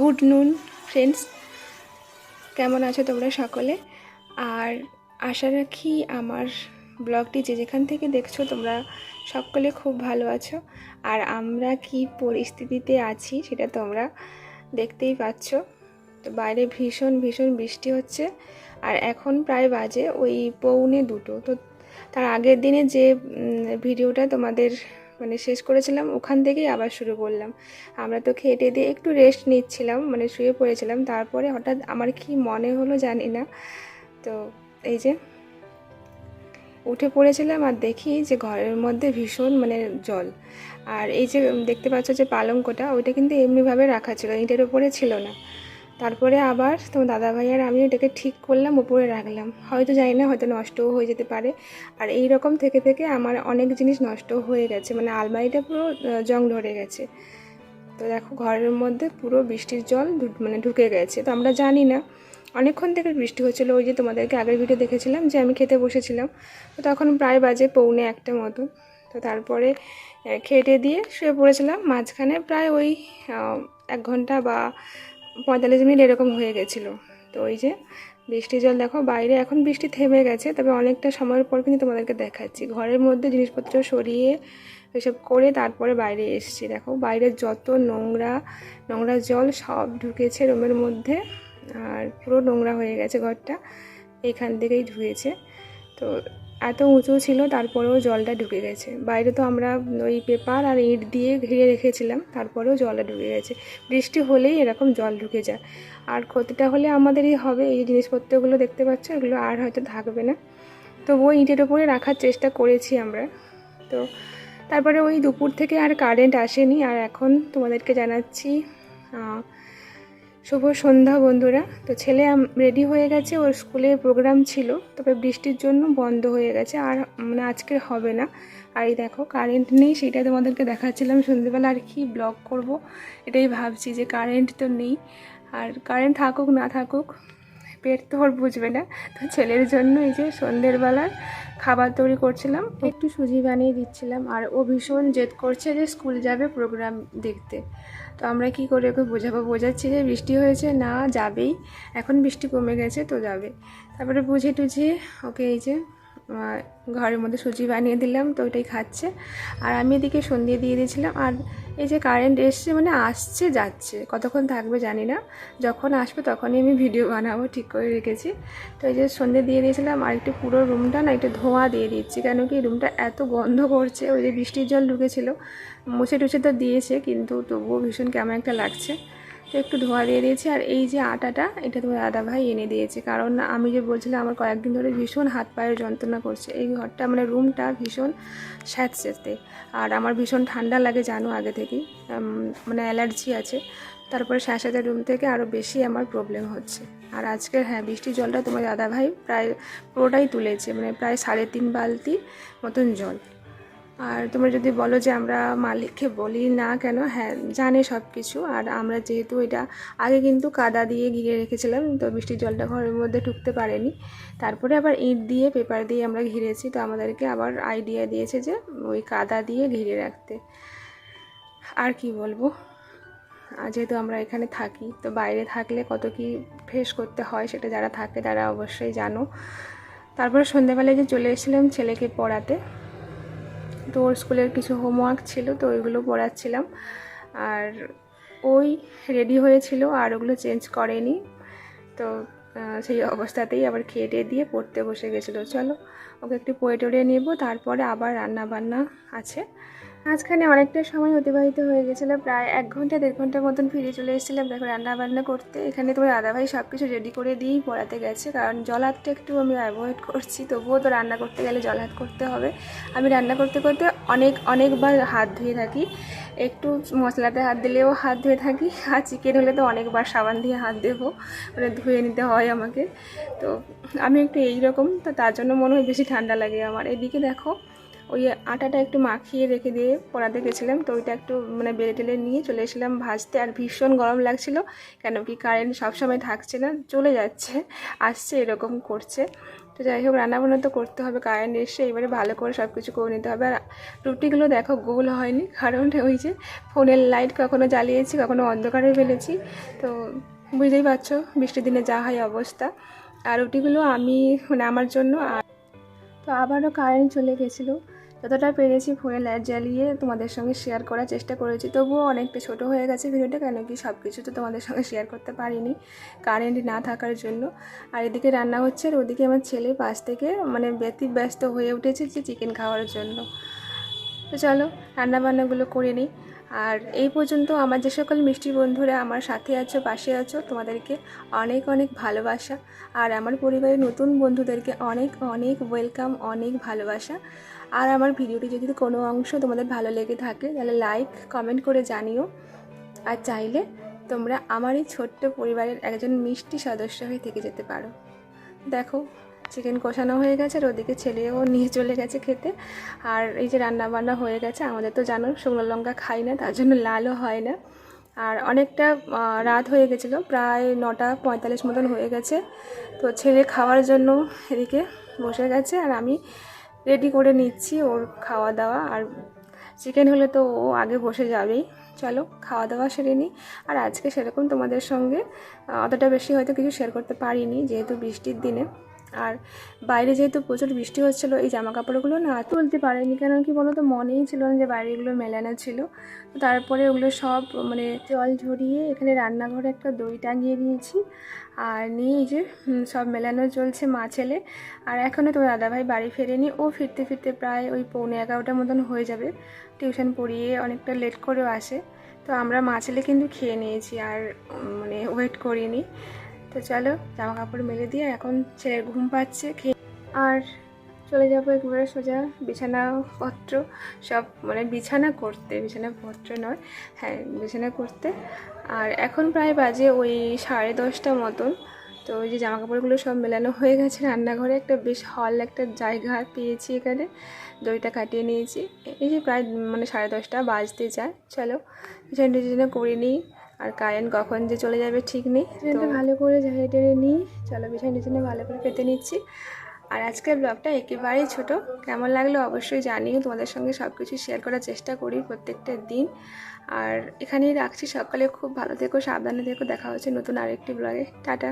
Good নুন friends কেমন আছো তোমরা সকলে? আর আশা রাখি আমার ব্লগটি যে যেখান থেকে দেখছ, তোমরা সকলে খুব ভালো আছো। আর আমরা কি পরিস্থিতিতে আছি, সেটা তোমরা দেখতেই পাচ্ছ। তো বাইরে ভীষণ ভীষণ বৃষ্টি হচ্ছে। আর এখন প্রায় বাজে ওই পৌনে দুটো। তো তার আগের দিনে যে ভিডিওটা তোমাদের মানে শেষ করেছিলাম, ওখান থেকেই আবার শুরু করলাম। আমরা তো খেটে দিয়ে একটু রেস্ট নিচ্ছিলাম মানে শুয়ে পড়েছিলাম। তারপরে হঠাৎ আমার কি মনে হলো জানি না। তো এই যে উঠে পড়েছিলাম আর দেখি যে ঘরের মধ্যে ভীষণ মানে জল। আর এই যে দেখতে পাচ্ছ যে পালঙ্কটা, ওইটা কিন্তু এমনিভাবে রাখা ছিল, ইটের ওপরে ছিল না। তারপরে আবার তোমার দাদাভাই আর আমি এটাকে ঠিক করলাম, উপরে রাখলাম। হয়তো জানি না, হয়তো নষ্টও হয়ে যেতে পারে। আর এই রকম থেকে থেকে আমার অনেক জিনিস নষ্ট হয়ে গেছে। মানে আলমারিটা পুরো জং ধরে গেছে। তো দেখো, ঘরের মধ্যে পুরো বৃষ্টির জল মানে ঢুকে গেছে। তো আমরা জানি না, অনেকক্ষণ থেকে বৃষ্টি হচ্ছিল। ওই যে তোমাদেরকে আগের ভিডিও দেখেছিলাম যে আমি খেতে বসেছিলাম। তো তখন প্রায় বাজে পৌনে একটা মতো। তো তারপরে খেটে দিয়ে শুয়ে পড়েছিলাম। মাঝখানে প্রায় ওই এক ঘণ্টা বা পঁয়তাল্লিশ মিনিট এরকম হয়ে গেছিল। তো ওই যে বৃষ্টির জল দেখো, বাইরে এখন বৃষ্টি থেমে গেছে, তবে অনেকটা সময়ের পর কিন্তু তোমাদেরকে দেখাচ্ছি। ঘরের মধ্যে জিনিসপত্র সরিয়ে এসব করে তারপরে বাইরে এসেছি। দেখো, বাইরে যত নোংরা নোংরা জল সব ঢুকেছে রুমের মধ্যে, আর পুরো নোংরা হয়ে গেছে ঘরটা, এখান থেকেই ধুয়েছে তো এত উঁচু ছিল, তারপরেও জলটা ঢুকে গেছে। বাইরে তো আমরা ওই পেপার আর ইট দিয়ে ঘিরে রেখেছিলাম, তারপরেও জলটা ঢুকে গেছে। বৃষ্টি হলেই এরকম জল ঢুকে যায়। আর ক্ষতিটা হলে আমাদেরই হবে, এই জিনিসপত্রগুলো দেখতে পাচ্ছ, এগুলো আর হয়তো থাকবে না। তবুও ইটের ওপরে রাখার চেষ্টা করেছি আমরা। তো তারপরে ওই দুপুর থেকে আর কারেন্ট আসেনি, আর এখন তোমাদেরকে জানাচ্ছি শুভ সন্ধ্যা বন্ধুরা। তো ছেলে রেডি হয়ে গেছে, ওর স্কুলে প্রোগ্রাম ছিল, তবে বৃষ্টির জন্য বন্ধ হয়ে গেছে, আর মানে আজকে হবে না। আর এই দেখো কারেন্ট নেই সেটা তোমাদেরকে দেখাচ্ছিলাম সন্ধ্যেবেলা, আর কি ব্লগ করব, এটাই ভাবছি যে কারেন্ট তো নেই, আর কারেন্ট থাকুক, না থাকুক পেট তো ওর বুঝবে না। তো ছেলের জন্য এই যে সন্ধ্যের বেলার খাবার তৈরি করছিলাম। একটু সুজি বানিয়ে দিচ্ছিলাম। আর ও ভীষণ জেদ করছে যে স্কুল যাবে প্রোগ্রাম দেখতে। তো আমরা কি করে ওকে বোঝাবো? বোঝাচ্ছি যে বৃষ্টি হয়েছে, না যাবেই। এখন বৃষ্টি কমে গেছে, তো যাবে। তারপরে বুঝে টুঝিয়ে ওকে এই যে ঘরের মধ্যে সুজি বানিয়ে দিলাম, তো ওইটাই খাচ্ছে। আর আমি এদিকে সন্ধ্যে দিয়ে দিয়েছিলাম, আর এই যে কারেন্ট এসছে মানে আসছে, যাচ্ছে, কতক্ষণ থাকবে জানি না। যখন আসবে তখনই আমি ভিডিও বানাবো, ঠিক করে রেখেছি। তো এই যে সন্ধ্যে দিয়ে দিয়েছিলাম, আর একটু পুরো রুমটা না একটু ধোঁয়া দিয়ে দিচ্ছি কেন কি রুমটা এত গন্ধ করছে, ওই যে বৃষ্টির জল ঢুকেছিল। মুছে টুছে তো দিয়েছে, কিন্তু তবুও ভীষণ কেমন একটা লাগছে। তো একটু ধোয়া দিয়ে দিয়েছি আর এই যে আটাটা, এটা তোমার দাদা ভাই এনে দিয়েছে। কারণ আমি যে বলছিলাম, আমার কয়েকদিন ধরে ভীষণ হাত পায়ের যন্ত্রণা করছে। এই ঘরটা মানে রুমটা ভীষণ স্যাঁতস্যাঁতে আর আমার ভীষণ ঠান্ডা লাগে জানো আগে থেকেই। মানে অ্যালার্জি আছে। তারপরে স্যাঁতস্যাঁতে রুম থেকে আরও বেশি আমার প্রবলেম হচ্ছে। আর আজকে হ্যাঁ বৃষ্টির জলটা তোমার দাদা ভাই প্রায় পুরোটাই তুলেছে। মানে প্রায় সাড়ে তিন বালতি মতন জল। আর তোমরা যদি বলো যে আমরা মালিককে বলি না কেন হ্যাঁ জানে সব কিছু আর আমরা যেহেতু এটা আগে কিন্তু কাদা দিয়ে ঘিরে রেখেছিলাম, তো বৃষ্টির জলটা ঘরের মধ্যে ঢুকতে পারেনি। তারপরে আবার ইট দিয়ে, পেপার দিয়ে আমরা ঘিরেছি, তো আমাদেরকে আবার আইডিয়া দিয়েছে যে ওই কাদা দিয়ে ঘিরে রাখতে। আর কি বলব? যেহেতু আমরা এখানে থাকি, তো বাইরে থাকলে কত কি ফেস করতে হয় সেটা যারা থাকে তারা অবশ্যই জানো। তারপরে সন্ধ্যাবেলায় যে চলে এসেছিলাম ছেলেকে পড়াতে তো ওর স্কুলের কিছু হোমওয়ার্ক ছিল, তো ওইগুলো পড়াচ্ছিলাম। আর ওই রেডি হয়েছিল, আর ওগুলো চেঞ্জ করেনি। তো সেই অবস্থাতেই আবার খেয়ে টেয়ে দিয়ে পড়তে বসে গেছিল। চলো, ওকে একটু টড়ে নেব, তারপরে আবার রান্না বান্না আছে। মাঝখানে অনেকটা সময় অতিবাহিত হয়ে গেছিল, প্রায় এক ঘণ্টা, দেড় ঘণ্টার মতন ফিরে চলে এসেছিলাম। দেখো রান্না বান্না করতে। এখানে তোমার দাদাভাই সব কিছু রেডি করে দিয়েই পড়াতে গেছে, কারণ জল হাতটা একটু আমি অ্যাভয়েড করছি। তবুও তো রান্না করতে গেলে জল হাত করতে হবে। আমি রান্না করতে করতে অনেক, অনেকবার হাত ধুয়ে থাকি। একটু মশলাতে হাত দিলেও হাত ধুয়ে থাকি, আর চিকেন হলে তো অনেকবার সাবান দিয়ে হাত দেবো মানে ধুয়ে নিতে হয় আমাকে। তো আমি একটু এই রকম তো তার জন্য মনে হয় বেশি ঠান্ডা লাগে আমার। এদিকে দেখো ওই আটাটা একটু মাখিয়ে রেখে দিয়ে পড়াতে গেছিলাম। তো ওইটা একটু মানে বেড়ে টেলে নিয়ে চলে এসেছিলাম ভাজতে। আর ভীষণ গরম লাগছিল, কেন কি কারেন্ট সবসময় থাকছে না, চলে যাচ্ছে, আসছে, এরকম করছে। তো যাই হোক, রান্নাবান্না তো করতে হবে কারেন্ট এসে এবারে ভালো করে সব কিছু করে নিতে হবে। আর রুটিগুলো দেখো গোল হয়নি, কারণ ওই যে ফোনের লাইট কখনো জ্বালিয়েছি, কখনো অন্ধকারে ফেলেছি। তো বুঝতেই পারছ, বৃষ্টির দিনে যা হয় অবস্থা। আর রুটিগুলো আমি মানে আমার জন্য, আর তো আবারও কারেন্ট চলে গেছিল। যতটা পেরেছি ফোনে লাইট জ্বালিয়ে তোমাদের সঙ্গে শেয়ার করার চেষ্টা করেছি। তবুও অনেকটা ছোট হয়ে গেছে ভিডিওটা, কেন কি সব কিছু তো তোমাদের সঙ্গে শেয়ার করতে পারিনি কারেন্ট না থাকার জন্য। আর এদিকে রান্না হচ্ছে, আর ওদিকে আমার ছেলে পাশ থেকে মানে ব্যতি ব্যস্ত হয়ে উঠেছে যে চিকেন খাওয়ার জন্য। তো চলো, রান্নাবান্নাগুলো করে নিই। আর এই পর্যন্ত আমার যে সকল মিষ্টি বন্ধুরা আমার সাথে আছো, পাশে আছো, তোমাদেরকে অনেক অনেক ভালোবাসা। আর আমার পরিবারের নতুন বন্ধুদেরকে অনেক অনেক ওয়েলকাম অনেক ভালোবাসা। আর আমার ভিডিওটি যদি কোনো অংশ তোমাদের ভালো লেগে থাকে, তাহলে লাইক কমেন্ট করে জানিও। আর চাইলে তোমরা আমার এই ছোট্ট পরিবারের একজন মিষ্টি সদস্য হয়ে থেকে যেতে পারো। দেখো চিকেন কষানো হয়ে গেছে আর ওদিকে ছেলেও নিয়ে চলে গেছে খেতে। আর এই যে রান্না বান্না হয়ে গেছে, আমাদের তো জানো শুকনো লঙ্কা খাই না, তার জন্য লালও হয় না। আর অনেকটা রাত হয়ে গেছিল, প্রায় নটা পঁয়তাল্লিশ মতন হয়ে গেছে। তো ছেলে খাওয়ার জন্য এদিকে বসে গেছে আর আমি রেডি করে নিচ্ছি ওর খাওয়া দাওয়া। আর চিকেন হলে তো ও আগে বসে যাবেই। চলো, খাওয়া দাওয়া সেরে নিই আর আজকে সেরকম তোমাদের সঙ্গে অতটা বেশি হয়তো কিছু শেয়ার করতে পারিনি, যেহেতু বৃষ্টির দিনে। আর বাইরে যেহেতু প্রচুর বৃষ্টি হচ্ছিল, এই জামা কাপড়গুলো না তুলতে পারেনি। কেন কি বলো তো মনেই ছিল না যে বাইরে এগুলো মেলানো ছিল। তো তারপরে ওগুলো সব মানে জল ঝরিয়ে এখানে রান্নাঘরে একটা দই টাঙিয়ে নিয়েছি। আর নিয়ে যে সব মেলানো চলছে মা ছেলে। আর এখনও তো দাদাভাই বাড়ি ফেরেনি। ও ফিরতে ফিরতে প্রায় ওই পৌনে এগারোটার মতন হয়ে যাবে। টিউশন পড়িয়ে অনেকটা লেট করেও আসে। তো আমরা মা ছেলে কিন্তু খেয়ে নিয়েছি। আর মানে ওয়েট করিনি। তো চলো জামা কাপড় মেলে দিয়ে এখন ছেলের ঘুম পাচ্ছে, খেয়ে আর চলে যাব একবারে সোজা বিছানাপত্র, সব মানে বিছানা করতে, বিছানাপত্র নয় হ্যাঁ বিছানা করতে। আর এখন প্রায় বাজে ওই সাড়ে দশটা মতন, তো ওই যে জামা কাপড়গুলো সব মেলানো হয়ে গেছে রান্নাঘরে, একটা বেশ হল একটা জায়গা পেয়েছি এখানে দইটা কাটিয়ে নিয়েছি। এই যে প্রায় মানে সাড়ে দশটা বাজতে যায়, চলো বিছানা টিছানা করে নিই। আর কারেন্ট কখন যে চলে যাবে ঠিক নেই তো ভালো করে ঝাড়ে টেড়ে নিই। চলো বিছানা টিছানা ভালো করে পেতে নিচ্ছি। আর আজকের ব্লগটা একেবারেই ছোট। কেমন লাগল অবশ্যই জানিও। তোমাদের সঙ্গে সব কিছু শেয়ার করার চেষ্টা করি প্রত্যেকটা দিন। আর এখানেই রাখছি। সকালে খুব ভালো থেকো সাবধানে থেকো। দেখা হচ্ছে নতুন আরেকটি ব্লগে। টাটা।